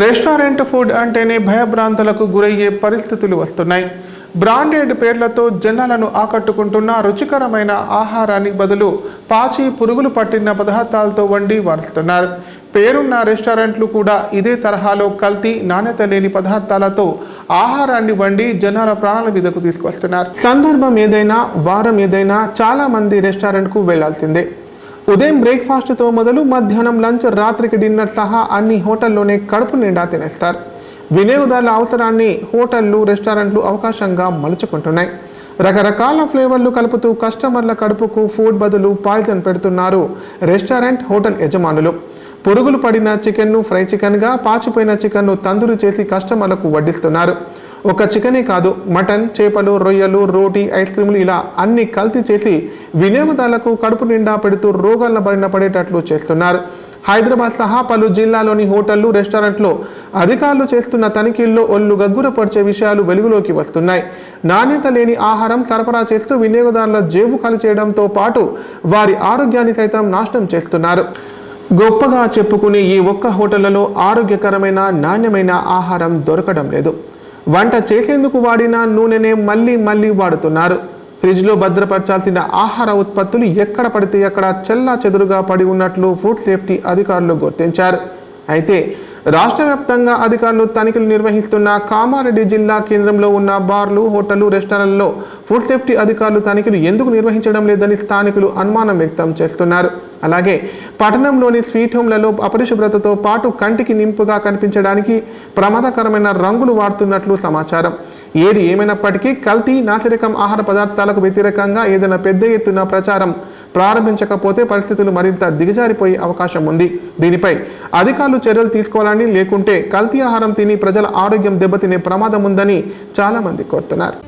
Restaurant food అంటేనే భయభ్రాంతులకు గురయ్యే పరిస్థితులు వస్తున్నాయి. బ్రాండెడ్ పేర్లతో జనాలను ఆకట్టుకుంటున్న రుచికరమైన ఆహారానికి బదులు పాచి పురుగులు పట్టిన పదార్థాలతో వండి వారుస్తున్నారు పేరున్న రెస్టారెంట్లు కూడా ఇదే తరహాలో కల్తీ నాణ్యత లేని పదార్థాలతో ఆహారాన్ని వండి జనాల ప్రాణాల మీదకు తీసుకొస్తున్నారు సందర్భం ఏదైనా వారం ఏదైనా చాలా మంది రెస్టారెంట్కు వెళ్ళాల్సిందే. ఉదయం బ్రేక్ఫాస్ట్తో మొదలు మధ్యాహ్నం లంచ్ రాత్రికి డిన్నర్ సహా అన్ని హోటల్లోనే కడుపు నిండా తినేస్తారు. వినియోగదారుల అవసరాన్ని హోటళ్ళు రెస్టారెంట్లు అవకాశంగా మలుచుకుంటున్నాయి. రకరకాల ఫ్లేవర్లు కలుపుతూ కస్టమర్ల కడుపుకు ఫుడ్ బదులు పాయిజన్ పెడుతున్నారు రెస్టారెంట్ హోటల్ యజమానులు. పురుగులు పడిన చికెన్ను ఫ్రై చికెన్గా పాచిపోయిన చికెన్ను తందూరు చేసి కస్టమర్లకు వడ్డిస్తున్నారు. ఒక చికెనే కాదు. మటన్ చేపలు రొయ్యలు రోటీ ఐస్ క్రీములు ఇలా అన్ని కల్తీ చేసి వినియోగదారులకు కడుపు నిండా పెడుతూ రోగాలను బారిన పడేటట్లు చేస్తున్నారు. హైదరాబాద్ సహా పలు జిల్లాలోని హోటళ్ళు రెస్టారెంట్లో అధికారులు చేస్తున్న తనిఖీల్లో ఒళ్ళు గగ్గురపరిచే విషయాలు వెలుగులోకి వస్తున్నాయి. నాణ్యత లేని ఆహారం సరఫరా చేస్తూ వినియోగదారుల జేబు ఖాళీ చేయడంతో పాటు వారి ఆరోగ్యాన్ని సైతం నాశనం చేస్తున్నారు. గొప్పగా చెప్పుకునే ఈ ఒక్క హోటళ్ళలో ఆరోగ్యకరమైన నాణ్యమైన ఆహారం దొరకడం లేదు. వంట చేసేందుకు వాడిన నూనెనే మళ్ళీ మళ్ళీ వాడుతున్నారు. ఫ్రిడ్జ్లో భద్రపరచాల్సిన ఆహార ఉత్పత్తులు ఎక్కడ పడితే అక్కడ చెల్లా చెదురుగా పడి ఉన్నట్లు ఫుడ్ సేఫ్టీ అధికారులు గుర్తించారు. అయితే రాష్ట్ర వ్యాప్తంగా అధికారులు తనిఖీలు నిర్వహిస్తున్న కామారెడ్డి జిల్లా కేంద్రంలో ఉన్న బార్లు హోటళ్ళు రెస్టారెంట్లలో ఫుడ్ సేఫ్టీ అధికారులు తనిఖీలు ఎందుకు నిర్వహించడం లేదని స్థానికులు అనుమానం వ్యక్తం చేస్తున్నారు. అలాగే పట్టణంలోని స్వీట్ హోమ్లలో అపరిశుభ్రతతో పాటు కంటికి నింపుగా కనిపించడానికి ప్రమాదకరమైన రంగులు వాడుతున్నట్లు సమాచారం. ఏది ఏమైనప్పటికీ కల్తీ నాసిరకం ఆహార పదార్థాలకు వ్యతిరేకంగా ఏదైనా పెద్ద ఎత్తున ప్రచారం ప్రారంభించకపోతే పరిస్థితులు మరింత దిగజారిపోయే అవకాశం ఉంది. దీనిపై అధికారులు చర్యలు తీసుకోవాలని లేకుంటే కల్తీ ఆహారం తిని ప్రజల ఆరోగ్యం దెబ్బతినే ప్రమాదం ఉందని చాలామంది కోరుతున్నారు.